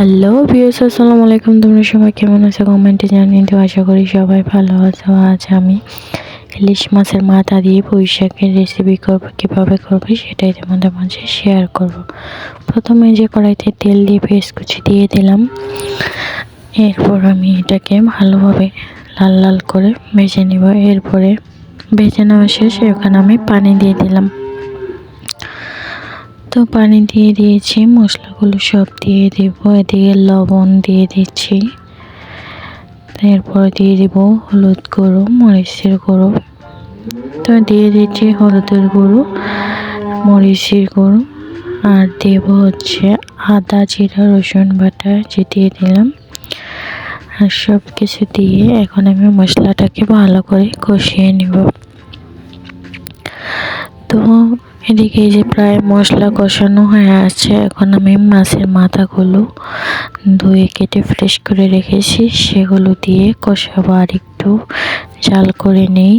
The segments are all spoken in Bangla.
হ্যালো বিয়স আসসালামু আলাইকুম তোমরা সবাই কেমন আছো? কমেন্টে জানিয়ে তো আশা করি সবাই ভালো আছো আজ আমি ইলিশ মাছের মাথা দিয়ে পুঁই শাকের রেসিপি করব, কীভাবে করব সেটাই তোমাদের মাঝে শেয়ার করব। প্রথমে যে কড়াইতে তেল দিয়ে পেস্ট কুচি দিয়ে দিলাম। এরপর আমি এটাকে ভালোভাবে লাল লাল করে ভেজে নিব। এরপরে ভেজে নেওয়া শেষ ওখানে আমি পানি দিয়ে দিলাম। তো পানি দিয়ে দিয়েছি, মশলাগুলো সব দিয়ে দেব, এদিকে লবণ দিয়ে দিচ্ছি। এরপর দিয়ে দিব হলুদ গুঁড়ো, মরিচের গুঁড়ো। তো দিয়ে দিচ্ছি হলুদের গুঁড়ো, মরিচের গুঁড়ো। আর দেব হচ্ছে আদা, জিরা, রসুন বাটা, যে দিয়ে দিলাম। আর সব কিছু দিয়ে এখন আমি মশলাটাকে ভালো করে কষিয়ে নিব। তো এদিকে যে প্রায় মশলা কষানো হয়ে আছে, এখন আমি মাছের মাথাগুলো ধুয়ে কেটে ফ্রেশ করে রেখেছি। সেগুলো দিয়ে কষাবো আর একটু জাল করে নেই।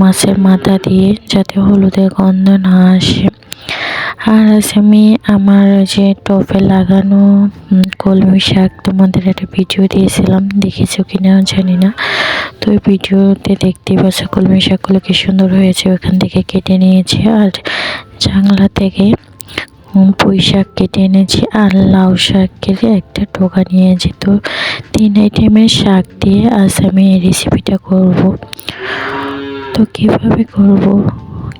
মাছের মাথা দিয়ে যাতে হলুদের গন্ধ না আসে। আর আছে আমি আমার যে টপে লাগানো কলমি শাক তোমাদের একটা ভিডিও দিয়েছিলাম, দেখেছ কিনা জানি না। তো ওই ভিডিওতে দেখতে পাচ্ছ কলমি শাকগুলো কি সুন্দর হয়েছে, ওখান থেকে কেটে নিয়েছি আর জাংলা থেকে পুঁই শাক কেটে এনেছি আর লাউ শাক কেটে একটা টোকা নিয়েছি তো তিন আইটেমের শাক দিয়ে আজ আমি এই রেসিপিটা করব। তো কীভাবে করব?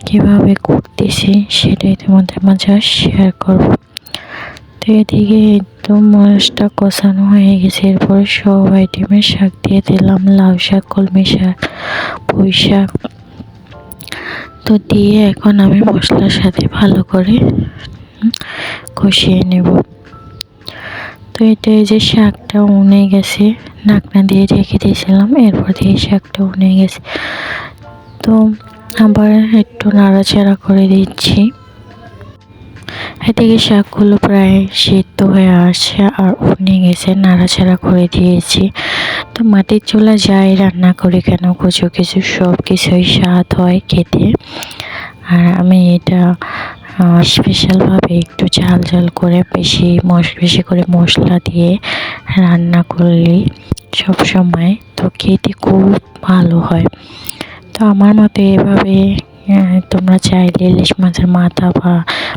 কীভাবে করতেছি সেটাই তোমাদের মাঝে শেয়ার করব। তো এদিকে একদম মাছটা কষানো হয়ে গেছে, এরপরে সব আইটেমের শাক দিয়ে দিলাম, লাউ শাক, কলমি শাক, পুঁই শাক। তো দিয়ে এখন আমি মশলার সাথে ভালো করে কষিয়ে নেব। তো এটা এই যে শাকটা উনে গেছে, নাকনা দিয়ে রেখে দিয়েছিলাম, এরপর দিয়ে শাকটা উনে গেছে। তো আবার একটু নাড়াচাড়া করে দিচ্ছি। এদিকে শাকগুলো প্রায় সিদ্ধ হয়ে আসছে আর উঠে গেছে নাড়াচাড়া করে দিয়েছি। তো মাটির চুলা যাই রান্না করি কেন, কিছু কিছু সব কিছুই স্বাদ হয় খেতে। আর আমি এটা স্পেশালভাবে একটু ঝাল ঝাল করে বেশি মশ, বেশি করে মশলা দিয়ে রান্না করলে সব সময় তো খেতে খুব ভালো হয়। তো আমার মতে এভাবে তোমরা চাইলে ইলিশ মাছের মাথা বা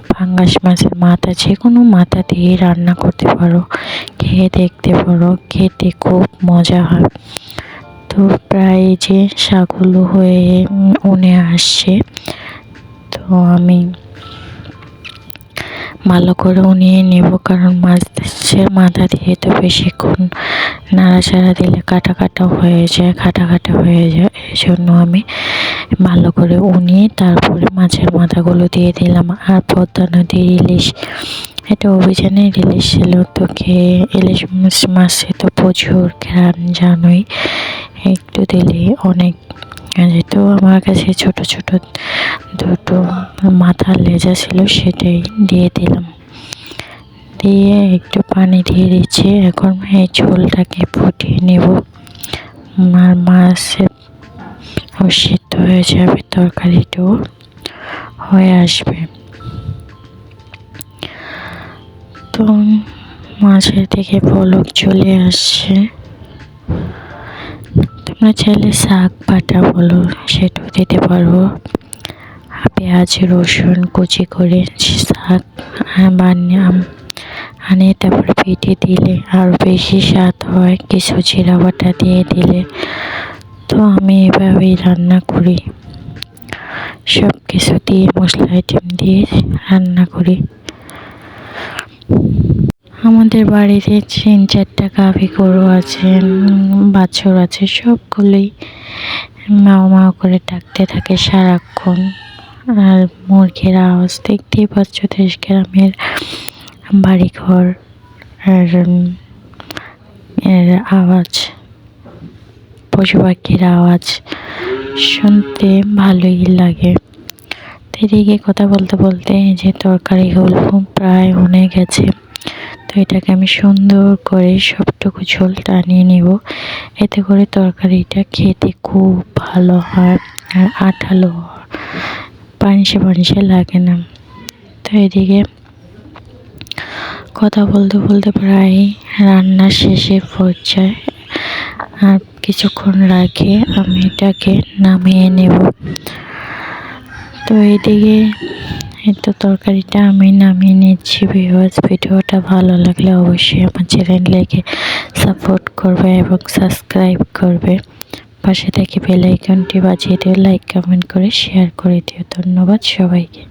ফাঙ্গাস মাছের মাথা যে কোনো মাথা দিয়ে রান্না করতে পারো, খেয়ে দেখতে পারো, খেতে খুব মজা হয়। তো প্রায় যে শাকগুলো হয়ে উনে আসছে, তো আমি ভালো করে উনিয়ে নেব, কারণ মাছের মাথা দিয়ে তো বেশিক্ষণ নাড়াচাড়া দিলে কাটা কাটা হয়ে যায়, কাটা কাটা হয়ে যায়, এই জন্য আমি ভালো করে উনিয়ে তারপরে মাছের মাথাগুলো দিয়ে দিলাম। আর পদ্মা নদীর ইলিশ, এটা অভিযানে ইলিশ ছিল তো খেয়ে ইলিশ মাছে তো প্রচুর ঘ্রাণ জানোই, একটু দিলে অনেক যেহেতু আমার কাছে ছোট ছোট দুটো মাথার লেজা ছিল সেটাই দিয়ে দিলাম। দিয়ে একটু পানি দিয়ে দিচ্ছি। এখন এই ঝোলটাকে ফুটিয়ে নেব। আর মাছের সিদ্ধ হয়ে যাবে, তরকারিটাও হয়ে আসবে। তো মাছের থেকে পলক চলে আসছে। তোমরা চাইলে শাক বাটা বলো, সেটাও দিতে পারব। পেঁয়াজ রসুন কুচি করে শাক বানিয়ে আনে তারপরে পেটে দিলে আরও বেশি স্বাদ হয়। কিছু জিরা বাটা দিয়ে দিলে তো আমি এভাবেই রান্না করি। সব কিছু দিয়ে মশলা আইটেম দিয়ে রান্না করি। আমাদের বাড়িতে তিন, চারটা গাভি গরু আছে বাছর আছে, সবগুলোই মাও মাও করে ডাকতে থাকে সারাক্ষণ। আর মুরগির আওয়াজ দেখতেই পাচ্ছ দেশ গ্রামের বাড়িঘর আর এর আওয়াজ, পশু পাখির আওয়াজ শুনতে ভালোই লাগে। এদিকে কথা বলতে বলতে যে তরকারিগুলো প্রায় হয়ে গেছে। তো এটাকে আমি সুন্দর করে সবটুকু ঝোল টানিয়ে নেব। এতে করে তরকারিটা খেতে খুব ভালো হয় আর আঠালো পানিসে পানিসে লাগে না। তো এদিকে কথা বলতে বলতে প্রায় রান্না শেষের পর্যায়ে আর কিছুক্ষণ রাখে আমি এটাকে নামিয়ে নেব। তো এদিকে তো তরকারিটা আমি নামিয়ে নিচ্ছি ভিউয়ার্স ভিডিওটা ভালো লাগলে অবশ্যই আমার চ্যানেলটাকে সাপোর্ট করবে এবং সাবস্ক্রাইব করবে। পাশে থেকে বেল বাজিয়ে দিও লাইক কমেন্ট করে শেয়ার করে দিও। ধন্যবাদ সবাইকে।